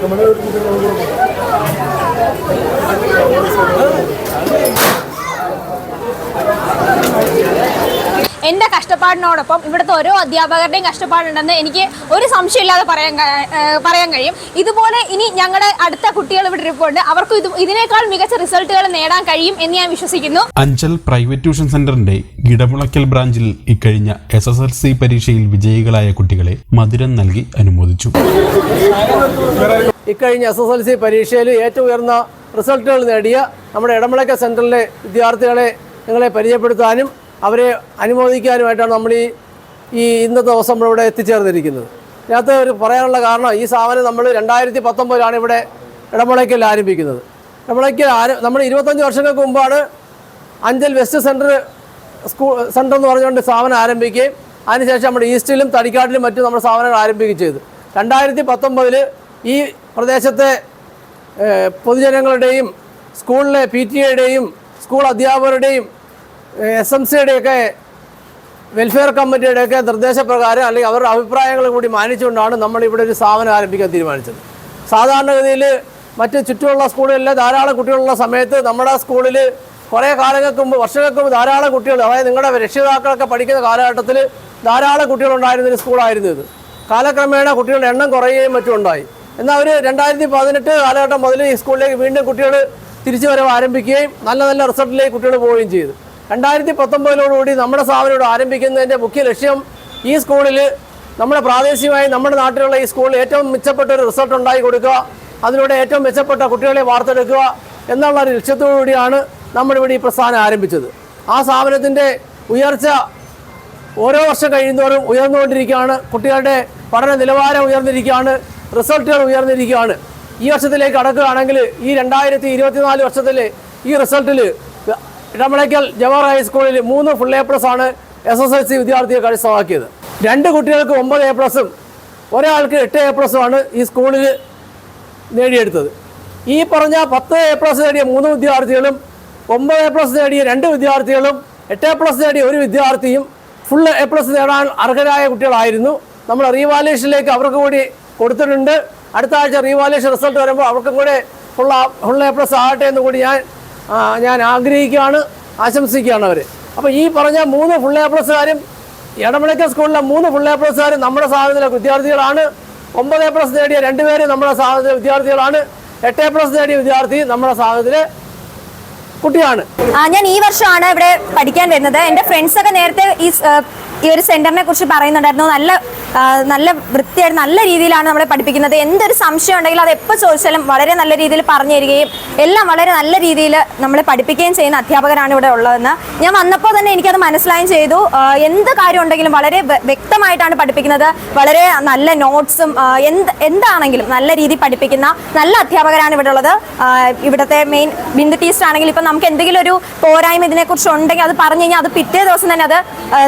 நம்ம എന്റെ കഷ്ടപ്പാടിനോടൊപ്പം ഇവിടുത്തെ ഓരോ അധ്യാപകരുടെയും കഷ്ടപ്പാടുണ്ടെന്ന് എനിക്ക് ഒരു സംശയമില്ലാതെ പറയാൻ പറയാൻ കഴിയും. ഇതുപോലെ ഇനി ഞങ്ങളുടെ അടുത്ത കുട്ടികൾ ഇവിടെ ഇരിപ്പുണ്ട്. അവർക്ക് ഇത് ഇതിനേക്കാൾ മികച്ച റിസൾട്ടുകൾ നേടാൻ കഴിയും എന്ന് ഞാൻ വിശ്വസിക്കുന്നു. അഞ്ചൽ പ്രൈവറ്റ് ട്യൂഷൻ സെന്ററിന്റെ ഇടമുളയ്ക്കൽ ബ്രാഞ്ചിൽ ഇക്കഴിഞ്ഞ എസ് എസ് എൽ സി പരീക്ഷയിൽ വിജയികളായ കുട്ടികളെ മധുരം നൽകി അനുമോദിച്ചു. ഇക്കഴിഞ്ഞ എസ് എസ് എൽ സി പരീക്ഷയിൽ ഏറ്റവും ഉയർന്ന റിസൾട്ടുകൾ നേടിയ നമ്മുടെ ഇടമുളക്കൽ സെന്ററിലെ വിദ്യാർത്ഥികളെ നിങ്ങളെ പരിചയപ്പെടുത്താനും അവരെ അനുമോദിക്കാനുമായിട്ടാണ് നമ്മൾ ഈ ഈ ഇന്നത്തെ ദിവസം നമ്മളിവിടെ എത്തിച്ചേർന്നിരിക്കുന്നത്. ഇതിനകത്ത് ഒരു പറയാനുള്ള കാരണം ഈ സ്ഥാപനം നമ്മൾ രണ്ടായിരത്തി പത്തൊമ്പതിലാണ് ഇവിടെ ഇടമുളയ്ക്കൽ ആരംഭിക്കുന്നത്. ഇടമുളയ്ക്കൽ ആര നമ്മൾ ഇരുപത്തഞ്ച് വർഷങ്ങൾക്ക് മുമ്പാണ് Anchal west centre school centre എന്ന് പറഞ്ഞുകൊണ്ട് സ്ഥാപനം ആരംഭിക്കുകയും അതിനുശേഷം നമ്മുടെ ഈസ്റ്റിലും തടിക്കാട്ടിലും മറ്റും നമ്മുടെ സ്ഥാപനങ്ങൾ ആരംഭിക്കുകയും ചെയ്തു. രണ്ടായിരത്തി പത്തൊമ്പതിൽ ഈ പ്രദേശത്തെ പൊതുജനങ്ങളുടെയും സ്കൂളിലെ പി ടി എയുടെയും സ്കൂൾ അധ്യാപകരുടെയും എസ് എം സിയുടെയൊക്കെ വെൽഫെയർ കമ്മിറ്റിയുടെയൊക്കെ നിർദ്ദേശപ്രകാരം അല്ലെങ്കിൽ അവരുടെ അഭിപ്രായങ്ങൾ കൂടി മാനിച്ചുകൊണ്ടാണ് നമ്മൾ ഇവിടെ ഒരു സ്ഥാപനം ആരംഭിക്കാൻ തീരുമാനിച്ചത്. സാധാരണഗതിയിൽ മറ്റ് ചുറ്റുമുള്ള സ്കൂളുകളിലെ ധാരാളം കുട്ടികളുള്ള സമയത്ത് നമ്മുടെ സ്കൂളിൽ കുറേ കാലങ്ങൾക്ക് മുമ്പ് വർഷങ്ങൾക്ക് മുമ്പ് ധാരാളം കുട്ടികൾ അതായത് നിങ്ങളുടെ രക്ഷിതാക്കളൊക്കെ പഠിക്കുന്ന കാലഘട്ടത്തിൽ ധാരാളം കുട്ടികളുണ്ടായിരുന്ന ഒരു സ്കൂളായിരുന്നു ഇത്. കാലക്രമേണ കുട്ടികളുടെ എണ്ണം കുറയുകയും മറ്റും ഉണ്ടായി. എന്നാൽ അവർ രണ്ടായിരത്തി പതിനെട്ട് കാലഘട്ടം മുതൽ ഈ സ്കൂളിലേക്ക് വീണ്ടും കുട്ടികൾ തിരിച്ചു വരവ് ആരംഭിക്കുകയും നല്ല നല്ല റിസൾട്ടിലേക്ക് കുട്ടികൾ പോവുകയും ചെയ്തു. രണ്ടായിരത്തി പത്തൊമ്പതിലോടുകൂടി നമ്മുടെ സ്ഥാപനം ഇവിടെ ആരംഭിക്കുന്നതിന്റെ മുഖ്യ ലക്ഷ്യം ഈ സ്കൂളിൽ നമ്മുടെ പ്രാദേശികമായി നമ്മുടെ നാട്ടിലുള്ള ഈ സ്കൂളിൽ ഏറ്റവും മെച്ചപ്പെട്ട ഒരു റിസൾട്ട് ഉണ്ടാക്കി കൊടുക്കുക. അതിലൂടെ ഏറ്റവും മെച്ചപ്പെട്ട കുട്ടികളെ വാർത്തെടുക്കുക എന്നുള്ള ഒരു ലക്ഷ്യത്തോടുകൂടിയാണ് നമ്മളിവിടെ ഈ പ്രസ്ഥാനം ആരംഭിച്ചത്. ആ സ്ഥാപനത്തിന്റെ ഉയർച്ച ഓരോ വർഷം കഴിയുന്തോറും ഉയർന്നുകൊണ്ടിരിക്കുകയാണ്. കുട്ടികളുടെ പഠന നിലവാരം ഉയർന്നിരിക്കുകയാണ്. റിസൾട്ടുകൾ ഉയർന്നിരിക്കുകയാണ്. ഈ വർഷത്തിലേക്ക് അടക്കുകയാണെങ്കിൽ ഈ രണ്ടായിരത്തി ഇരുപത്തിനാല് വർഷത്തിൽ ഈ റിസൾട്ടിൽ ഇടമളയ്ക്കൽ ജവഹർ ഹൈസ്കൂളിൽ മൂന്ന് ഫുൾ എ പ്ലസ് ആണ് എസ് എസ് എൽ സി വിദ്യാർത്ഥിയെ കരസ്ഥമാക്കിയത്. രണ്ട് കുട്ടികൾക്ക് ഒമ്പത് എ പ്ലസും ഒരാൾക്ക് എട്ട് എ പ്ലസും ആണ് ഈ സ്കൂളിൽ നേടിയെടുത്തത്. ഈ പറഞ്ഞ പത്ത് എ പ്ലസ് നേടിയ മൂന്ന് വിദ്യാർത്ഥികളും ഒമ്പത് എ പ്ലസ് നേടിയ രണ്ട് വിദ്യാർത്ഥികളും എട്ട് എ പ്ലസ് നേടിയ ഒരു വിദ്യാർത്ഥിയും ഫുൾ എ പ്ലസ് നേടാൻ അർഹരായ കുട്ടികളായിരുന്നു. നമ്മൾ റീവാലുവേഷനിലേക്ക് അവർക്ക് കൂടി കൊടുത്തിട്ടുണ്ട്. അടുത്ത ആഴ്ച റീവാലുവേഷൻ റിസൾട്ട് വരുമ്പോൾ അവർക്കും കൂടെ ഫുൾ ഫുൾ എ പ്ലസ് ആകട്ടെ എന്ന് കൂടി ഞാൻ ഞാൻ ആഗ്രഹിക്കുകയാണ് ആശംസിക്കുകയാണ് അവർ അപ്പോൾ ഈ പറഞ്ഞ മൂന്ന് ഫുൾ എ പ്ലസ്സുകാരും ഇടമലക്കൽ സ്കൂളിലെ മൂന്ന് ഫുൾ എ പ്ലസ്സുകാരും നമ്മുടെ സ്ഥാപനത്തിലെ വിദ്യാർത്ഥികളാണ്. ഒമ്പത് എ പ്ലസ് നേടിയ രണ്ടുപേര് നമ്മുടെ സ്ഥാപനത്തിലെ വിദ്യാർത്ഥികളാണ്. എട്ട് എ പ്ലസ് നേടിയ വിദ്യാർത്ഥി നമ്മുടെ സ്ഥാപനത്തിലെ കുട്ടിയാണ്. ഞാൻ ഈ വർഷമാണ് ഇവിടെ പഠിക്കാൻ വരുന്നത്. എന്റെ ഫ്രണ്ട്സൊക്കെ നേരത്തെ ഈ ഈ ഒരു സെന്ററിനെ കുറിച്ച് പറയുന്നുണ്ടായിരുന്നു. നല്ല നല്ല വൃത്തിയായിട്ട് നല്ല രീതിയിലാണ് നമ്മളെ പഠിപ്പിക്കുന്നത്. എന്തൊരു സംശയം ഉണ്ടെങ്കിലും അത് എപ്പോൾ ചോദിച്ചാലും വളരെ നല്ല രീതിയിൽ പറഞ്ഞു തരികയും എല്ലാം വളരെ നല്ല രീതിയിൽ നമ്മളെ പഠിപ്പിക്കുകയും ചെയ്യുന്ന അധ്യാപകരാണ് ഇവിടെ ഉള്ളതെന്ന് ഞാൻ വന്നപ്പോൾ തന്നെ എനിക്കത് മനസ്സിലായും ചെയ്തു. എന്ത് കാര്യം ഉണ്ടെങ്കിലും വളരെ വ്യക്തമായിട്ടാണ് പഠിപ്പിക്കുന്നത്. വളരെ നല്ല നോട്ട്സും എന്ത് എന്താണെങ്കിലും നല്ല രീതിയിൽ പഠിപ്പിക്കുന്ന നല്ല അധ്യാപകരാണ് ഇവിടെ ഉള്ളത്. ഇവിടുത്തെ മെയിൻ ബിന്ദു ടീച്ചർ ആണെങ്കിൽ ഇപ്പം നമുക്ക് എന്തെങ്കിലും ഒരു പോരായ്മ ഇതിനെക്കുറിച്ച് ഉണ്ടെങ്കിൽ അത് പറഞ്ഞു കഴിഞ്ഞാൽ അത് പിറ്റേ ദിവസം തന്നെ അത്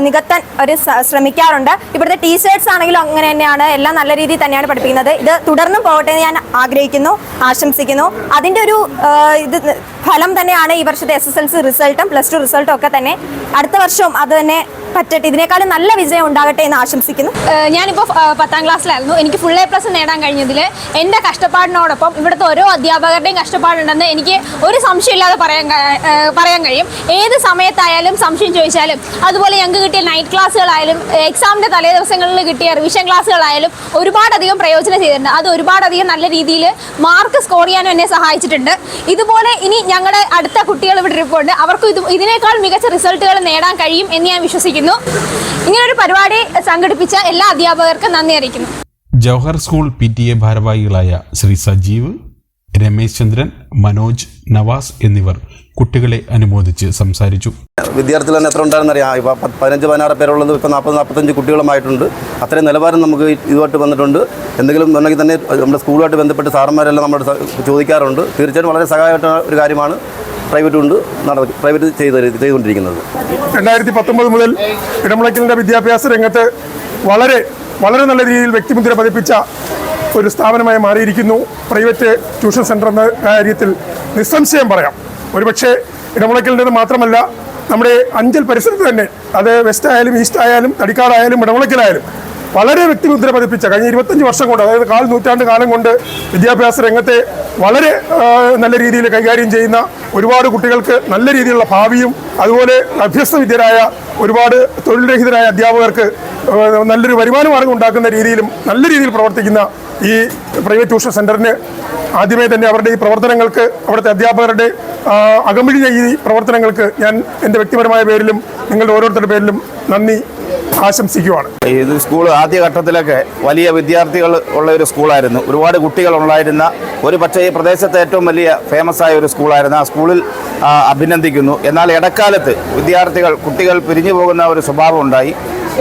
നികത്താൻ സ- ശ്രമിക്കാറുണ്ട്. ഇവിടുത്തെ ടീച്ചേഴ്സ് ആണെങ്കിലും അങ്ങനെ തന്നെയാണ്. എല്ലാം നല്ല രീതിയിൽ തന്നെയാണ് പഠിപ്പിക്കുന്നത്. ഇത് തുടർന്നും പോകട്ടെ എന്ന് ഞാൻ ആഗ്രഹിക്കുന്നു ആശംസിക്കുന്നു. അതിന്റെ ഒരു ഇത് ഫലം തന്നെയാണ് ഈ വർഷത്തെ എസ് എസ് എൽ സി റിസൾട്ടും പ്ലസ് ടു റിസൾട്ടും ഒക്കെ തന്നെ. അടുത്ത വർഷവും അത് തന്നെ പറ്റട്ടെ ഇതിനേക്കാളും നല്ല വിജയം ഉണ്ടാകട്ടെ എന്ന് ആശംസിക്കുന്നു. ഞാനിപ്പോൾ പത്താം ക്ലാസ്സിലായിരുന്നു. എനിക്ക് ഫുൾ എ പ്ലസ് നേടാൻ കഴിഞ്ഞതിൽ എന്റെ കഷ്ടപ്പാടിനോടൊപ്പം ഇവിടുത്തെ ഓരോ അധ്യാപകരുടെയും കഷ്ടപ്പാടുണ്ടെന്ന് എനിക്ക് ഒരു സംശയമില്ലാതെ പറയാൻ പറയാൻ കഴിയും. ഏത് സമയത്തായാലും സംശയം ചോദിച്ചാലും അതുപോലെ ഞങ്ങൾക്ക് കിട്ടിയ നൈറ്റ് ക്ലാസ്സുകളായാലും എക്സാമിന്റെ തലേ ദിവസങ്ങളിൽ കിട്ടിയ റിവിഷൻ ക്ലാസ്സുകളായാലും ഒരുപാടധികം പ്രയോജനം ചെയ്തിട്ടുണ്ട്. അത് ഒരുപാടധികം നല്ല രീതിയിൽ മാർക്ക് സ്കോർ ചെയ്യാനും എന്നെ സഹായിച്ചിട്ടുണ്ട്. ഇതുപോലെ ഇനി ഞങ്ങളുടെ അടുത്ത കുട്ടികൾ ഇവിടെ ഇരിപ്പുണ്ട്. അവർക്കും ഇത് ഇതിനേക്കാൾ മികച്ച റിസൾട്ടുകൾ നേടാൻ കഴിയും എന്ന് ഞാൻ വിശ്വസിക്കുന്നു. ഇങ്ങനൊരു പരിപാടി സംഘടിപ്പിച്ച എല്ലാ അധ്യാപകർക്കും നന്ദി അറിയിക്കുന്നു. Jawahar school P T A ഭാരവാഹികളായ ശ്രീ സജീവ് രമേശ് ചന്ദ്രൻ മനോജ് നവാസ് എന്നിവർ കുട്ടികളെ അനുമോദിച്ച് സംസാരിച്ചു. വിദ്യാർത്ഥികൾ തന്നെ എത്ര ഉണ്ടായിരുന്ന അറിയാം? ഇപ്പോൾ പതിനഞ്ച് പതിനാറ് പേരുള്ളത് ഇപ്പോൾ നാൽപ്പത് നാൽപ്പത്തഞ്ച് കുട്ടികളുമായിട്ടുണ്ട്. അത്രയും നിലവാരം നമുക്ക് ഇതുമായിട്ട് വന്നിട്ടുണ്ട്. എന്തെങ്കിലും ഉണ്ടെങ്കിൽ തന്നെ നമ്മുടെ സ്കൂളുമായിട്ട് ബന്ധപ്പെട്ട് സാറന്മാരെല്ലാം നമ്മൾ ചോദിക്കാറുണ്ട്. തീർച്ചയായിട്ടും വളരെ സഹായമായിട്ടുള്ള ഒരു കാര്യമാണ്. പ്രൈവറ്റ് ഉണ്ട് പ്രൈവറ്റ് ചെയ്ത് ചെയ്തുകൊണ്ടിരിക്കുന്നത്. രണ്ടായിരത്തി പത്തൊമ്പത് മുതൽ ഇടമുളയ്ക്കലിന്റെ വിദ്യാഭ്യാസ രംഗത്ത് വളരെ വളരെ നല്ല രീതിയിൽ വ്യക്തിമുദ്ര പതിപ്പിച്ച ഒരു സ്ഥാപനമായി മാറിയിരിക്കുന്നു. പ്രൈവറ്റ് ട്യൂഷൻ സെന്റർ എന്ന കാര്യത്തിൽ നിസ്സംശയം പറയാം. ഒരുപക്ഷെ ഇടമുളയ്ക്കലിന്റെ മാത്രമല്ല നമ്മുടെ അഞ്ചൽ പരിസരത്ത് തന്നെ അത് വെസ്റ്റ് ആയാലും ഈസ്റ്റ് ആയാലും തടിക്കാടായാലും ഇടമുളക്കിലായാലും വളരെ വ്യക്തിമുദ്ര പതിപ്പിച്ച കഴിഞ്ഞ ഇരുപത്തഞ്ച് വർഷം കൊണ്ട് അതായത് കാൽ നൂറ്റാണ്ട് കാലം കൊണ്ട് വിദ്യാഭ്യാസ രംഗത്തെ വളരെ നല്ല രീതിയിൽ കൈകാര്യം ചെയ്യുന്ന ഒരുപാട് കുട്ടികൾക്ക് നല്ല രീതിയിലുള്ള ഭാവിയും അതുപോലെ അഭ്യസ്ത വിദ്യരായ ഒരുപാട് തൊഴിൽരഹിതരായ അധ്യാപകർക്ക് നല്ലൊരു വരുമാന മാർഗം ഉണ്ടാക്കുന്ന രീതിയിലും നല്ല രീതിയിൽ പ്രവർത്തിക്കുന്ന ഈ പ്രൈവറ്റ് ട്യൂഷൻ സെന്ററിന് ആദ്യമേ തന്നെ അവരുടെ ഈ പ്രവർത്തനങ്ങൾക്ക് അവിടുത്തെ അധ്യാപകരുടെ അകമ്പിഴിഞ്ഞ ഈ പ്രവർത്തനങ്ങൾക്ക് ഞാൻ എന്റെ വ്യക്തിപരമായ പേരിലും നിങ്ങളുടെ ഓരോരുത്തരുടെ പേരിലും നന്ദി ആശംസിക്കുവാണ്. ഇത് സ്കൂൾ ആദ്യഘട്ടത്തിലൊക്കെ വലിയ വിദ്യാർത്ഥികൾ ഉള്ള ഒരു സ്കൂളായിരുന്നു ഒരുപാട് കുട്ടികൾ ഉണ്ടായിരുന്ന ഒരു പക്ഷേ ഈ പ്രദേശത്തെ ഏറ്റവും വലിയ ഫേമസ് ആയ ഒരു സ്കൂളായിരുന്നു ആ സ്കൂളിൽ അഭിനന്ദിക്കുന്നു. എന്നാൽ ഇടക്കാലത്ത് വിദ്യാർത്ഥികൾ കുട്ടികൾ പിരിഞ്ഞു പോകുന്ന ഒരു സ്വഭാവം ഉണ്ടായി.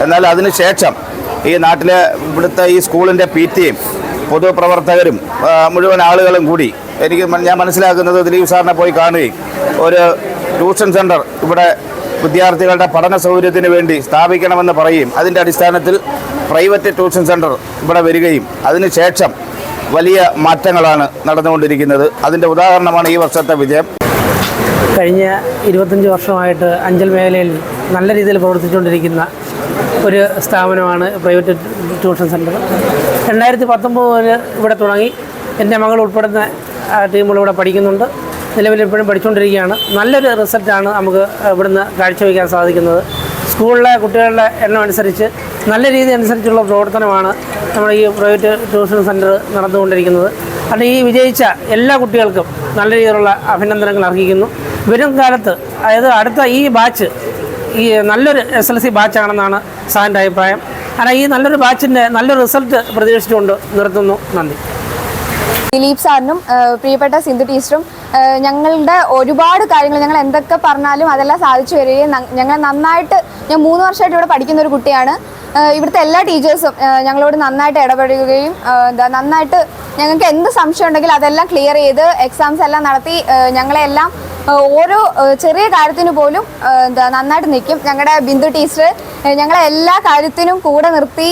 എന്നാൽ അതിനുശേഷം ഈ നാട്ടിലെ ഇവിടുത്തെ ഈ സ്കൂളിന്റെ പി ടിയും പൊതുപ്രവർത്തകരും മുഴുവൻ ആളുകളും കൂടി എനിക്ക് ഞാൻ മനസ്സിലാക്കുന്നത് ദിലീപ് സാറിനെ പോയി കാണുകയും ഒരു ട്യൂഷൻ സെന്റർ ഇവിടെ വിദ്യാർത്ഥികളുടെ പഠന സൗകര്യത്തിന് വേണ്ടി സ്ഥാപിക്കണമെന്ന് പറയുകയും അതിന്റെ അടിസ്ഥാനത്തിൽ പ്രൈവറ്റ് ട്യൂഷൻ സെന്റർ ഇവിടെ വരികയും അതിനുശേഷം വലിയ മാറ്റങ്ങളാണ് നടന്നുകൊണ്ടിരിക്കുന്നത്. അതിന്റെ ഉദാഹരണമാണ് ഈ വർഷത്തെ വിജയം. കഴിഞ്ഞ ഇരുപത്തഞ്ച് വർഷമായിട്ട് അഞ്ചൽ മേഖലയിൽ നല്ല രീതിയിൽ പ്രവർത്തിച്ചുകൊണ്ടിരിക്കുന്ന ഒരു സ്ഥാപനമാണ് പ്രൈവറ്റ് ട്യൂഷൻ സെന്റർ രണ്ടായിരത്തി പത്തൊമ്പത് മുതൽ ഇവിടെ തുടങ്ങി. എന്റെ മകൾ ഉൾപ്പെടുന്ന ടീമുകൾ ഇവിടെ പഠിക്കുന്നുണ്ട്. നിലവിൽ ഇപ്പോഴും പഠിച്ചുകൊണ്ടിരിക്കുകയാണ്. നല്ലൊരു റിസൾട്ടാണ് നമുക്ക് ഇവിടുന്ന് കാഴ്ചവെക്കാൻ സാധിക്കുന്നത്. സ്കൂളിലെ കുട്ടികളുടെ എണ്ണം അനുസരിച്ച് നല്ല രീതി അനുസരിച്ചുള്ള പ്രവർത്തനമാണ് നമ്മുടെ ഈ പ്രൈവറ്റ് ട്യൂഷൻ സെന്റർ നടന്നുകൊണ്ടിരിക്കുന്നത്. അത് ഈ വിജയിച്ച എല്ലാ കുട്ടികൾക്കും നല്ല രീതിയിലുള്ള അഭിനന്ദനങ്ങൾ അർഹിക്കുന്നു. വരും കാലത്ത് അതായത് അടുത്ത ഈ ബാച്ച് ഈ നല്ലൊരു എസ് എൽ സി ബാച്ചാണെന്നാണ് സാറിന്റെ അഭിപ്രായം. കാരണം ഈ നല്ലൊരു ബാച്ചിന്റെ നല്ലൊരു റിസൾട്ട് പ്രതീക്ഷിച്ചുകൊണ്ട് നിർത്തുന്നു. നന്ദി. ദിലീപ് സാറിനും പ്രിയപ്പെട്ട സിന്ധു ടീച്ചറും ഞങ്ങളുടെ ഒരുപാട് കാര്യങ്ങൾ ഞങ്ങൾ എന്തൊക്കെ പറഞ്ഞാലും അതെല്ലാം സാധിച്ചു വരികയും ഞങ്ങൾ നന്നായിട്ട് ഞാൻ മൂന്ന് വർഷമായിട്ട് ഇവിടെ പഠിക്കുന്ന ഒരു കുട്ടിയാണ്. ഇവിടുത്തെ എല്ലാ ടീച്ചേഴ്സും ഞങ്ങളോട് നന്നായിട്ട് ഇടപെടുകയും എന്താ നന്നായിട്ട് ഞങ്ങൾക്ക് എന്ത് സംശയം ഉണ്ടെങ്കിലും അതെല്ലാം ക്ലിയർ ചെയ്ത് എക്സാംസ് എല്ലാം നടത്തി ഞങ്ങളെല്ലാം ഓരോ ചെറിയ കാര്യത്തിന് പോലും എന്താ നന്നായിട്ട് നിൽക്കും. ഞങ്ങളുടെ ബിന്ദു ടീച്ചർ ഞങ്ങളെ എല്ലാ കാര്യത്തിനും കൂടെ നിർത്തി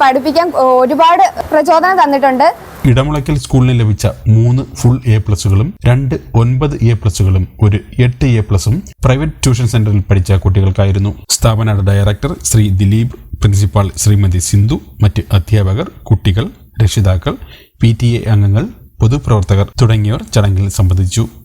പഠിപ്പിക്കാൻ ഒരുപാട് പ്രചോദനം തന്നിട്ടുണ്ട്. ഇടമുളയ്ക്കൽ സ്കൂളിന് ലഭിച്ച മൂന്ന് ഫുൾ എ പ്ലസുകളും രണ്ട് ഒൻപത് എ പ്ലസുകളും ഒരു എട്ട് എ പ്ലസും പ്രൈവറ്റ് ട്യൂഷൻ സെന്ററിൽ പഠിച്ച കുട്ടികൾക്കായിരുന്നു. സ്ഥാപന ഡയറക്ടർ ശ്രീ ദിലീപ് പ്രിൻസിപ്പാൾ ശ്രീമതി സിന്ധു മറ്റ് അധ്യാപകർ കുട്ടികൾ രക്ഷിതാക്കൾ പി ടി എ അംഗങ്ങൾ പൊതുപ്രവർത്തകർ തുടങ്ങിയവർ ചടങ്ങിൽ സംബന്ധിച്ചു.